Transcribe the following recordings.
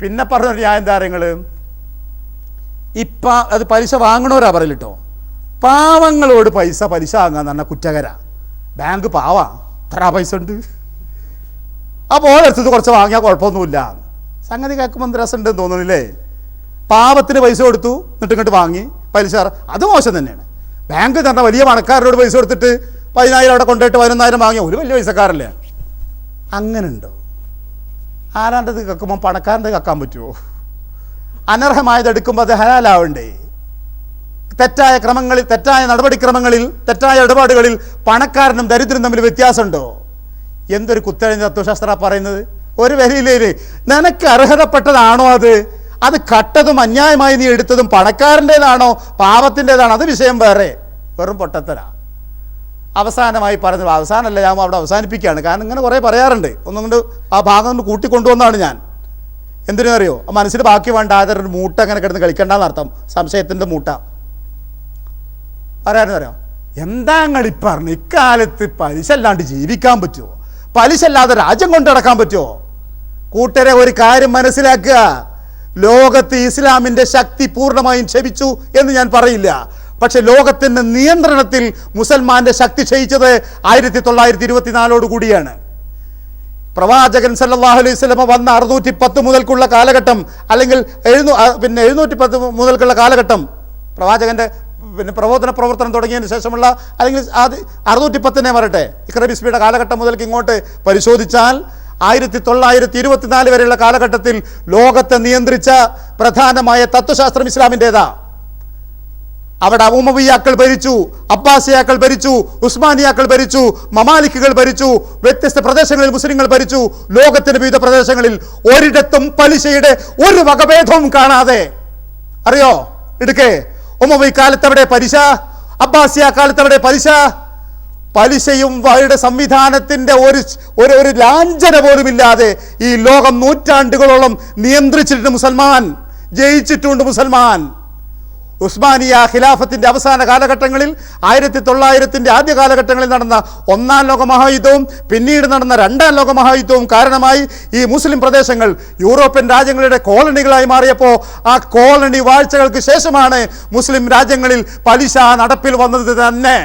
പിന്നെ പറഞ്ഞ ന്യായം എന്താ ഇപ്പ അത് പലിശ വാങ്ങണവരാ പറയൽ കേട്ടോ പാവങ്ങളോട് പൈസ പലിശ വാങ്ങാന്ന് പറഞ്ഞാൽ കുറ്റകര. ബാങ്ക് പാവാ. അത്ര പൈസ ഉണ്ട്. അപ്പോൾ ഓരോരുത്തത് കുറച്ച് വാങ്ങിയാൽ കുഴപ്പമൊന്നുമില്ല. സംഗതി കേൾക്കുമ്പോൾ രസമുണ്ടെന്ന് തോന്നുന്നില്ലേ പാവത്തിന് പൈസ കൊടുത്തു എന്നിട്ട് ഇങ്ങോട്ട് വാങ്ങി പലിശ അത് മോശം തന്നെയാണ്. ബാങ്ക് തന്നെ വലിയ പണക്കാരോട് പൈസ കൊടുത്തിട്ട് പതിനായിരം അവിടെ കൊണ്ടുപോയിട്ട് പതിനൊന്നായിരം വാങ്ങിയ ഒരു വലിയ പൈസക്കാരല്ലേ? അങ്ങനെ ഉണ്ടോ ആരാണ്ടത് കക്കുമ്പോൾ പണക്കാരന്റെ കക്കാൻ പറ്റുമോ അനർഹമായത് എടുക്കുമ്പോൾ അത് ഹലാലാവണ്ടേ? തെറ്റായ ക്രമങ്ങളിൽ തെറ്റായ നടപടിക്രമങ്ങളിൽ തെറ്റായ ഇടപാടുകളിൽ പണക്കാരനും ദരിദ്രനും തമ്മിൽ വ്യത്യാസമുണ്ടോ? എന്തൊരു കുത്തഴിഞ്ഞ തത്വശാസ്ത്ര പറയുന്നത്? ഒരു വരിയിലേ നിനക്ക് അർഹതപ്പെട്ടതാണോ അത്? അത് കട്ടതും അന്യായമായി നീ എടുത്തതും പണക്കാരന്റെതാണോ? പാവത്തിന്റെതാണോ അത് വിഷയം വേറെ. വെറും പൊട്ടത്തരാ. അവസാനമായി പറഞ്ഞു അവസാനമല്ല ഞാൻ അവിടെ അവസാനിപ്പിക്കുകയാണ്. കാരണം ഇങ്ങനെ കുറേ പറയാറുണ്ട്. ഒന്നും കൊണ്ട് ആ ഭാഗം കൊണ്ട് കൂട്ടിക്കൊണ്ടുവന്നാണ് ഞാൻ. എന്തിനറിയോ മനസ്സിൽ ബാക്കി വേണ്ട ആദ്യം ഒരു മൂട്ട അങ്ങനെ കിടന്ന് കളിക്കണ്ടെന്ന് അർത്ഥം. സംശയത്തിന്റെ മൂട്ട. പറയാനെന്ന് അറിയാം? എന്താ നിങ്ങൾ ഈ പറഞ്ഞു? ഇക്കാലത്ത് പലിശ അല്ലാണ്ട് ജീവിക്കാൻ പറ്റുമോ പലിശ അല്ലാതെ രാജ്യം കൊണ്ടു നടക്കാൻ പറ്റുമോ കൂട്ടരെ ഒരു കാര്യം മനസ്സിലാക്കുക. ലോകത്ത് ഇസ്ലാമിന്റെ ശക്തി പൂർണമായും ക്ഷമിച്ചു എന്ന് ഞാൻ പറയില്ല. പക്ഷെ ലോകത്തിന്റെ നിയന്ത്രണത്തിൽ മുസൽമാന്റെ ശക്തി ക്ഷയിച്ചത് ആയിരത്തി തൊള്ളായിരത്തി ഇരുപത്തിനാലോട് കൂടിയാണ്. പ്രവാചകൻ സല്ലാഹു അലൈഹി സ്വലമ വന്ന അറുന്നൂറ്റി പത്ത് മുതൽക്കുള്ള കാലഘട്ടം അല്ലെങ്കിൽ എഴുന്നൂ പിന്നെ എഴുന്നൂറ്റി പത്ത് മുതൽക്കുള്ള കാലഘട്ടം പ്രവാചകന്റെ പിന്നെ പ്രബോധന പ്രവർത്തനം തുടങ്ങിയതിന് ശേഷമുള്ള അല്ലെങ്കിൽ അത് അറുന്നൂറ്റി പത്തിനെ വരട്ടെ ഇക്രബിസ്മിയുടെ കാലഘട്ടം മുതൽക്ക് ഇങ്ങോട്ട് പരിശോധിച്ചാൽ ആയിരത്തി തൊള്ളായിരത്തി ഇരുപത്തിനാല് വരെയുള്ള കാലഘട്ടത്തിൽ ലോകത്തെ നിയന്ത്രിച്ച പ്രധാനമായ തത്വശാസ്ത്രം ഇസ്ലാമിന്റെതാ. അവിടെ ഉമവിയാക്കൾ ഭരിച്ചു അബ്ബാസിയാക്കൾ ഭരിച്ചു ഉസ്മാനിയാക്കൾ ഭരിച്ചു മമാലിക്കുകൾ ഭരിച്ചു വ്യത്യസ്ത പ്രദേശങ്ങളിൽ മുസ്ലിങ്ങൾ ഭരിച്ചു. ലോകത്തിന്റെ വിവിധ പ്രദേശങ്ങളിൽ ഒരിടത്തും പലിശയുടെ ഒരു വകഭേദവും കാണാതെ. അറിയോ? ഇടുക്കേ ഉമവി കാലത്തവിടെ പലിശ? അബ്ബാസിയ കാലത്തവിടെ പലിശ? പലിശയും അവരുടെ സംവിധാനത്തിന്റെ ഒരു ഒരു ഒരു ലാഞ്ചന പോലുമില്ലാതെ ഈ ലോകം നൂറ്റാണ്ടുകളോളം നിയന്ത്രിച്ചിട്ടുണ്ട് മുസൽമാൻ ജയിച്ചിട്ടുണ്ട് മുസൽമാൻ. ഉസ്മാനിയ ഖിലാഫത്തിന്റെ അവസാന കാലഘട്ടങ്ങളിൽ ആയിരത്തി തൊള്ളായിരത്തിന്റെ ആദ്യ കാലഘട്ടങ്ങളിൽ നടന്ന ഒന്നാം ലോകമഹായുദ്ധവും പിന്നീട് നടന്ന രണ്ടാം ലോകമഹായുദ്ധവും കാരണമായി ഈ മുസ്ലിം പ്രദേശങ്ങൾ യൂറോപ്യൻ രാജ്യങ്ങളുടെ കോളനികളായി മാറിയപ്പോൾ ആ കോളനി വാഴ്ചകൾക്ക് ശേഷമാണ് മുസ്ലിം രാജ്യങ്ങളിൽ പലിശ നടപ്പിൽ വന്നത് തന്നെ.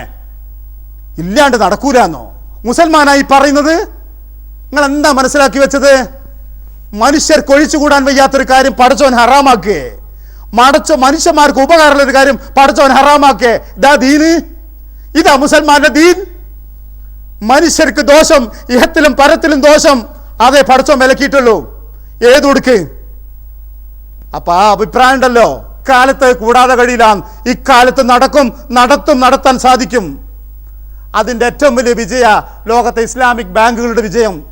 ഇല്ലാണ്ട് നടക്കൂലെന്നോ? മുസൽമാനായി പറയുന്നത്? നിങ്ങൾ എന്താ മനസ്സിലാക്കി വെച്ചത്? മനുഷ്യർക്ക് ഒഴിച്ചുകൂടാൻ വയ്യാത്തൊരു കാര്യം പഠിച്ചവൻ ഹറാമാക്കേ. മടച്ചോ മനുഷ്യന്മാർക്ക് ഉപകാരമുള്ള ഒരു കാര്യം പടച്ചവൻ ഹറാമാക്കേ. ഇതാ ദീന്. ഇതാ മുസൽമാന്റെ ദീൻ. മനുഷ്യർക്ക് ദോഷം ഇഹത്തിലും പരത്തിലും ദോഷം. അതേ പടച്ചവൻ വിലക്കിയിട്ടുള്ളൂ. ഏതൊടുക്ക് അപ്പൊ ആ അഭിപ്രായം ഉണ്ടല്ലോ. കാലത്ത് കൂടാതെ കഴിയില്ലാന്ന്. ഇക്കാലത്ത് നടക്കും നടത്തും നടത്താൻ സാധിക്കും. അതിന്റെ ഏറ്റവും വലിയ വിജയ ലോകത്തെ ഇസ്ലാമിക് ബാങ്കുകളുടെ വിജയം.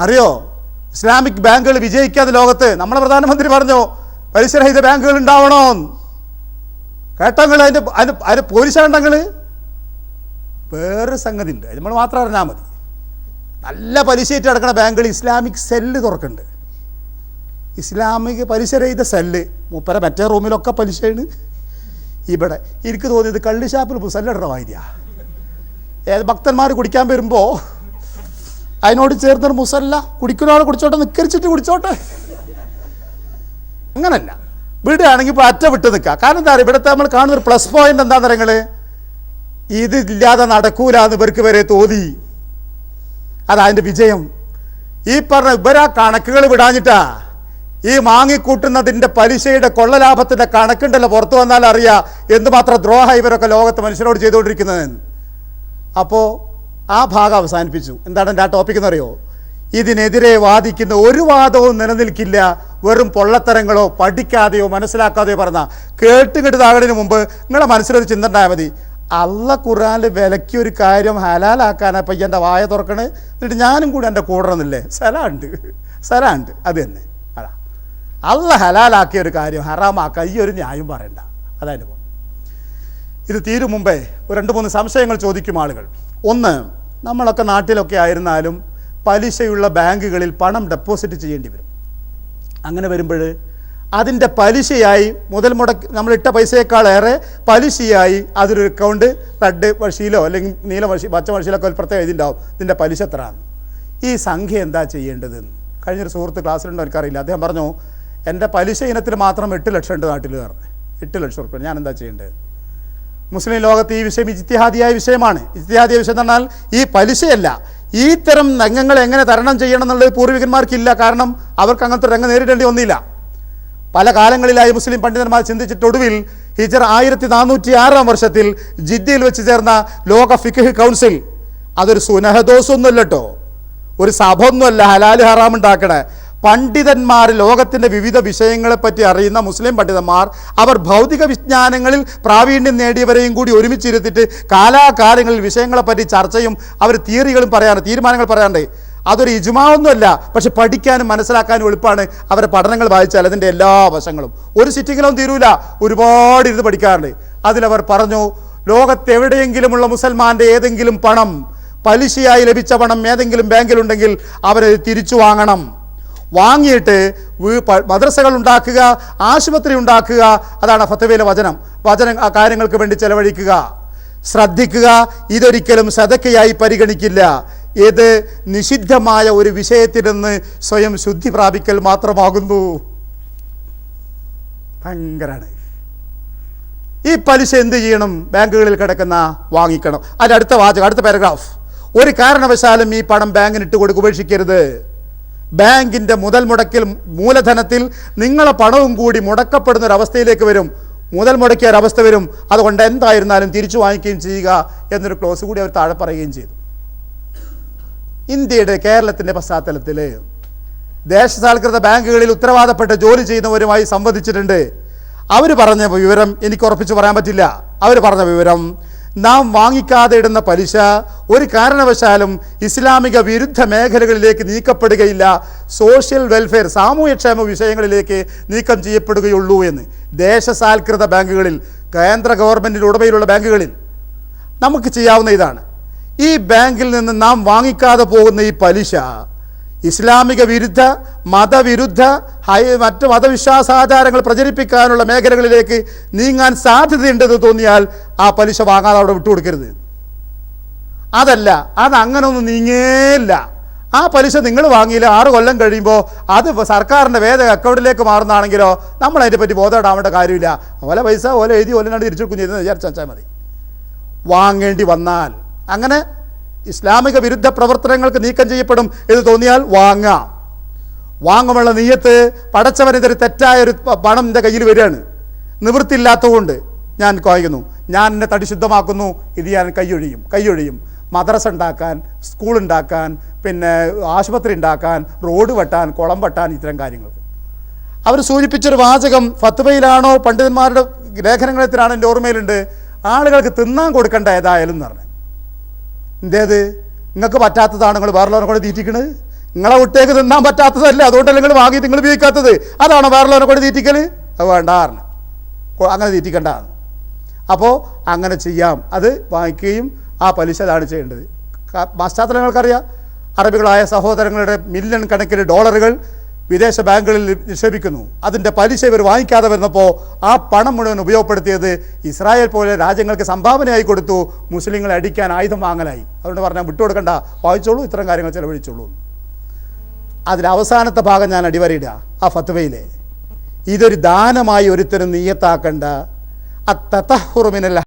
അറിയോ? ഇസ്ലാമിക് ബാങ്കുകൾ വിജയിക്കാതെ ലോകത്ത്. നമ്മുടെ പ്രധാനമന്ത്രി പറഞ്ഞു? പലിശരഹിത ബാങ്കുകൾ ഉണ്ടാവണോ. കേട്ടങ്ങൾ അതിന്റെ അതിന് അതിന് പോലീസാണ്ടങ്ങൾ വേറൊരു സംഗതി ഉണ്ട് നമ്മൾ മാത്രം അറിഞ്ഞാൽ മതി. നല്ല പലിശയായിട്ട് അടക്കുന്ന ബാങ്കുകൾ ഇസ്ലാമിക് സെല്ല് തുറക്കുന്നുണ്ട്. ഇസ്ലാമിക പലിശരഹിത സെല്ല്. മൂപ്പര മറ്റേ റൂമിലൊക്കെ പലിശയാണ്. ഇവിടെ എനിക്ക് തോന്നിയത് കള്ളി ഷാപ്പിൽ സെല്ലിടണ വാര്യ ഏത് ഭക്തന്മാർ കുടിക്കാൻ വരുമ്പോൾ അതിനോട് ചേർന്നൊരു മുസല്ല കുടിക്കുന്ന ആൾ കുടിച്ചോട്ടെ നിക്കരിച്ചിട്ട് കുടിച്ചോട്ടെ. അങ്ങനല്ല. വിടുകയാണെങ്കിൽ ഇപ്പോൾ അറ്റ വിട്ട് നിൽക്കുക. കാരണം എന്താ പറയുക ഇവിടുത്തെ നമ്മൾ കാണുന്നൊരു പ്ലസ് പോയിന്റ് എന്താണെന്ന് നിങ്ങൾ ഇല്ലാതെ നടക്കൂല എന്ന് ഇവർക്ക് വരെ തോന്നി. അതതിന്റെ വിജയം. ഈ പറഞ്ഞ ഇവരാ കണക്കുകൾ വിടാഞ്ഞിട്ടാ. ഈ മാങ്ങിക്കൂട്ടുന്നതിന്റെ പലിശയുടെ കൊള്ളലാഭത്തിന്റെ കണക്കുണ്ടല്ലോ പുറത്തു വന്നാൽ അറിയാം എന്തുമാത്രം ദ്രോഹ ഇവരൊക്കെ ലോകത്ത് മനുഷ്യരോട് ചെയ്തുകൊണ്ടിരിക്കുന്നതെന്ന് അപ്പോൾ ആ ഭാഗം അവസാനിപ്പിച്ചു. എന്താണ് എന്റെ ആ ടോപ്പിക് എന്നറിയോ ഇതിനെതിരെ വാദിക്കുന്ന ഒരു വാദവും നിലനിൽക്കില്ല. വെറും പൊള്ളത്തരങ്ങളോ പഠിക്കാതെയോ മനസ്സിലാക്കാതെയോ പറഞ്ഞ കേട്ട് താകടിന് മുമ്പ് നിങ്ങളെ മനസ്സിലൊരു ചിന്ത ഉണ്ടായാൽ മതി. അള്ള ഖുറാനിൽ വിലക്കിയ ഒരു കാര്യം ഹലാലാക്കാനാ പയ്യ എന്റെ വായ തുറക്കണ്. എന്നിട്ട് ഞാനും കൂടി എന്റെ കൂടണമെന്നില്ലേ സ്ഥലമുണ്ട് സ്ഥലമുണ്ട് അത് തന്നെ. അതാ. അള്ള ഹലാലാക്കിയ ഒരു കാര്യം ഹറാമാക്കാൻ ഈ ഒരു ന്യായം പറയണ്ട. അതായത് ഇത് തീരും മുമ്പേ ഒരു രണ്ട് മൂന്ന് സംശയങ്ങൾ ചോദിക്കും ആളുകൾ. ഒന്ന് നമ്മളൊക്കെ നാട്ടിലൊക്കെ ആയിരുന്നാലും പലിശയുള്ള ബാങ്കുകളിൽ പണം ഡെപ്പോസിറ്റ് ചെയ്യേണ്ടി വരും. അങ്ങനെ വരുമ്പോൾ അതിന്റെ പലിശയായി മുതൽ മുടക്ക് നമ്മളിട്ട പൈസയേക്കാളേറെ പലിശയായി അതൊരു അക്കൗണ്ട് റെഡ് വഴിയിലോ അല്ലെങ്കിൽ നീല വഴി പച്ച വഴിയിലൊക്കെ ഒരു പ്രത്യേക ഇതിണ്ടാവും ഇതിന്റെ പലിശ എത്രയാണ്? ഈ സംഖ്യ എന്താ ചെയ്യേണ്ടത്? കഴിഞ്ഞൊരു സുഹൃത്ത് ക്ലാസ്സിലുണ്ടോ എനിക്കറിയില്ല അദ്ദേഹം പറഞ്ഞു എന്റെ പലിശ ഇനത്തിൽ മാത്രം എട്ട് ലക്ഷം ഉണ്ട് നാട്ടിൽ പറഞ്ഞു. എട്ട് ലക്ഷം റുപ്യ ഞാൻ എന്താ ചെയ്യേണ്ടത്? മുസ്ലിം ലോകത്ത് ഈ വിഷയം ഇജ്തിഹാദിയായ വിഷയമാണ്. ഇജ്തിഹാദിയ വിഷയം എന്ന് പറഞ്ഞാൽ ഈ പലിശയല്ല. ഈ തരം രംഗങ്ങൾ എങ്ങനെ തരണം ചെയ്യണം എന്നുള്ളത് പൂർവികന്മാർക്കില്ല. കാരണം അവർക്ക് അങ്ങനത്തെ രംഗം നേരിടേണ്ടി വന്നില്ല. പല കാലങ്ങളിലായി മുസ്ലിം പണ്ഡിതന്മാർ ചിന്തിച്ചിട്ടൊടുവിൽ ഹിജർ ആയിരത്തി നാനൂറ്റി ആറാം വർഷത്തിൽ ജിദ്ദയിൽ വെച്ച് ചേർന്ന ലോക ഫിഖ് കൗൺസിൽ അതൊരു സുനഹദോസൊന്നുമല്ല ഒരു സഭ ഒന്നുമല്ല ഹലാൽ ഹറാം ഉണ്ടാക്കണേ പണ്ഡിതന്മാർ ലോകത്തിന്റെ വിവിധ വിഷയങ്ങളെപ്പറ്റി അറിയുന്ന മുസ്ലിം പണ്ഡിതന്മാർ അവർ ഭൗതിക വിജ്ഞാനങ്ങളിൽ പ്രാവീണ്യം നേടിയവരെയും കൂടി ഒരുമിച്ചിരുത്തിയിട്ട് കാലാകാലങ്ങളിൽ വിഷയങ്ങളെപ്പറ്റി ചർച്ചയും അവർ തിയറികളും പറയാറ് തീരുമാനങ്ങൾ പറയാറുണ്ട്. അതൊരു ഇജുമാവൊന്നുമല്ല പക്ഷെ പഠിക്കാനും മനസ്സിലാക്കാനും എളുപ്പമാണ് അവരുടെ പഠനങ്ങൾ വായിച്ചാൽ അതിന്റെ എല്ലാ വശങ്ങളും. ഒരു സിറ്റിങ്ങിലും തീരൂല ഒരുപാട് ഇരുന്ന് പഠിക്കാറുണ്ട്. അതിലവർ പറഞ്ഞു ലോകത്തെവിടെയെങ്കിലുമുള്ള മുസൽമാന്റെ ഏതെങ്കിലും പണം പലിശയായി ലഭിച്ച പണം ഏതെങ്കിലും ബാങ്കിലുണ്ടെങ്കിൽ അവരത് തിരിച്ചു വാങ്ങണം. വാങ്ങിയിട്ട് മദ്രസകൾ ഉണ്ടാക്കുക ആശുപത്രി ഉണ്ടാക്കുക അതാണ് ഫത്തവയിലെ വചനം. വചനം കാര്യങ്ങൾക്ക് വേണ്ടി ചെലവഴിക്കുക. ശ്രദ്ധിക്കുക ഇതൊരിക്കലും സതക്കയായി പരിഗണിക്കില്ല. ഇത് നിഷിദ്ധമായ ഒരു വിഷയത്തിൽ നിന്ന് സ്വയം ശുദ്ധി പ്രാപിക്കൽ മാത്രമാകുന്നു. ഭയങ്കരാണ്. ഈ പലിശ എന്ത് ചെയ്യണം? ബാങ്കുകളിൽ കിടക്കുന്ന വാങ്ങിക്കണം. അതിന്റെ അടുത്ത വാചകം അടുത്ത പാരഗ്രാഫ്. ഒരു കാരണവശാലും ഈ പണം ബാങ്കിന് ഇട്ട് കൊടുക്കുക ഉപേക്ഷിക്കരുത്. ബാങ്കിന്റെ മുതൽ മുടക്കിൽ മൂലധനത്തിൽ നിങ്ങളെ പണവും കൂടി മുടക്കപ്പെടുന്ന ഒരു അവസ്ഥയിലേക്ക് വരും. മുതൽ മുടക്കിയ ഒരവസ്ഥ വരും. അതുകൊണ്ട് എന്തായിരുന്നാലും തിരിച്ചു വാങ്ങിക്കുകയും ചെയ്യുക എന്നൊരു ക്ലോസ് കൂടി അവർ താഴെ പറയുകയും ചെയ്തു. ഇന്ത്യയുടെ കേരളത്തിന്റെ പശ്ചാത്തലത്തിൽ ദേശസാൽകൃത ബാങ്കുകളിൽ ഉത്തരവാദപ്പെട്ട് ജോലി ചെയ്യുന്നവരുമായി സംവദിച്ചിട്ടുണ്ട്. അവർ പറഞ്ഞ വിവരം എനിക്ക് ഉറപ്പിച്ച് പറയാൻ പറ്റില്ല. അവർ പറഞ്ഞ വിവരം നാം വാങ്ങിക്കാതെ ഇടുന്ന പലിശ ഒരു കാരണവശാലും ഇസ്ലാമിക വിരുദ്ധ മേഖലകളിലേക്ക് നീക്കപ്പെടുകയില്ല. സോഷ്യൽ വെൽഫെയർ സാമൂഹ്യക്ഷേമ വിഷയങ്ങളിലേക്ക് നീക്കം ചെയ്യപ്പെടുകയുള്ളൂ എന്ന് ദേശസാൽകൃത ബാങ്കുകളിൽ കേന്ദ്ര ഗവൺമെന്റിന്റെ ഉടമയിലുള്ള ബാങ്കുകളിൽ നമുക്ക് ചെയ്യാവുന്ന ഇതാണ്. ഈ ബാങ്കിൽ നിന്ന് നാം വാങ്ങിക്കാതെ പോകുന്ന ഈ പലിശ ഇസ്ലാമിക വിരുദ്ധ മതവിരുദ്ധ ഹൈ മറ്റ് മതവിശ്വാസാചാരങ്ങൾ പ്രചരിപ്പിക്കാനുള്ള മേഖലകളിലേക്ക് നീങ്ങാൻ സാധ്യതയുണ്ടെന്ന് തോന്നിയാൽ ആ പലിശ വാങ്ങാതെ അവിടെ വിട്ടുകൊടുക്കരുത്. അതല്ല അത് അങ്ങനെ ഒന്നും നീങ്ങേയില്ല. ആ പലിശ നിങ്ങൾ വാങ്ങിയില്ല ആറ് കൊല്ലം കഴിയുമ്പോൾ അത് സർക്കാരിന്റെ വേദ അക്കൗണ്ടിലേക്ക് മാറുന്നതാണെങ്കിലോ നമ്മൾ അതിനെ പറ്റി ബോധപ്പെടാവേണ്ട കാര്യമില്ല. ഓല പൈസ ഓല എഴുതി ഓല കണ്ട് തിരിച്ചു ചെയ്തെന്ന് വിചാരിച്ചാൽ മതി. വാങ്ങേണ്ടി വന്നാൽ അങ്ങനെ ഇസ്ലാമിക വിരുദ്ധ പ്രവർത്തനങ്ങൾക്ക് നീക്കം ചെയ്യപ്പെടും എന്ന് തോന്നിയാൽ വാങ്ങാം. വാങ്ങുമുള്ള നീയത്ത് പടച്ചവനെതിരെ തെറ്റായ ഒരു പണം എന്റെ കയ്യിൽ വരികയാണ്. നിവൃത്തിയില്ലാത്തതുകൊണ്ട് ഞാൻ കോയുന്നു ഞാൻ എന്നെ തടി ശുദ്ധമാക്കുന്നു. ഇത് ഞാൻ കൈയൊഴിയും കൈയൊഴിയും. മദ്രസ ഉണ്ടാക്കാൻ സ്കൂൾ ഉണ്ടാക്കാൻ പിന്നെ ആശുപത്രി ഉണ്ടാക്കാൻ റോഡ് വെട്ടാൻ കുളം വെട്ടാൻ ഇത്തരം കാര്യങ്ങൾ. അവർ സൂചിപ്പിച്ചൊരു വാചകം ഫത്വയിലാണോ പണ്ഡിതന്മാരുടെ ലേഖനങ്ങളിലാണ് എന്റെ ഓർമ്മയിലുണ്ട്. ആളുകൾക്ക് തിന്നാൻ കൊടുക്കേണ്ട ഏതായാലും എന്ന് പറഞ്ഞു. എന്തേത് നിങ്ങൾക്ക് പറ്റാത്തതാണ് നിങ്ങൾ വേറെയുള്ളവരെ കൂടെ തീറ്റിക്കണത്? നിങ്ങളെ കുട്ടിയേക്ക് തിന്നാൻ പറ്റാത്തതല്ല അതുകൊണ്ടല്ലേ നിങ്ങൾ വാങ്ങി നിങ്ങൾ ഉപയോഗിക്കാത്തത്? അതാണോ വേറെയുള്ളവരെ കൂടെ തീറ്റിക്കൽ അത് വേണ്ട അങ്ങനെ തീറ്റിക്കേണ്ടതാണ് അപ്പോൾ അങ്ങനെ ചെയ്യാം. അത് വാങ്ങിക്കുകയും ആ പലിശ അതാണ് ചെയ്യേണ്ടത് ക- പശ്ചാത്തലം നിങ്ങൾക്കറിയാം അറബികളായ സഹോദരങ്ങളുടെ മില്യൺ കണക്കിന് ഡോളറുകൾ വിദേശ ബാങ്കുകളിൽ നിക്ഷേപിക്കുന്നു. അതിന്റെ പലിശ ഇവർ വാങ്ങിക്കാതെ വരുന്നപ്പോൾ ആ പണം മുഴുവൻ ഉപയോഗപ്പെടുത്തിയത് ഇസ്രായേൽ പോലെ രാജ്യങ്ങൾക്ക് സംഭാവനയായി കൊടുത്തു മുസ്ലിങ്ങളെ അടിക്കാൻ ആയുധം വാങ്ങലായി. അതുകൊണ്ട് പറഞ്ഞാൽ വിട്ടുകൊടുക്കണ്ട വായിച്ചോളൂ ഇത്തരം കാര്യങ്ങൾ ചെലവഴിച്ചോളൂ. അതിൽ അവസാനത്തെ ഭാഗം ഞാൻ അടിവരയിടുക ആ ഫത്വയിലെ. ഇതൊരു ദാനമായി ഒരുത്തരും നീയത്താക്കേണ്ട. അത്തഹുറുമിനൽ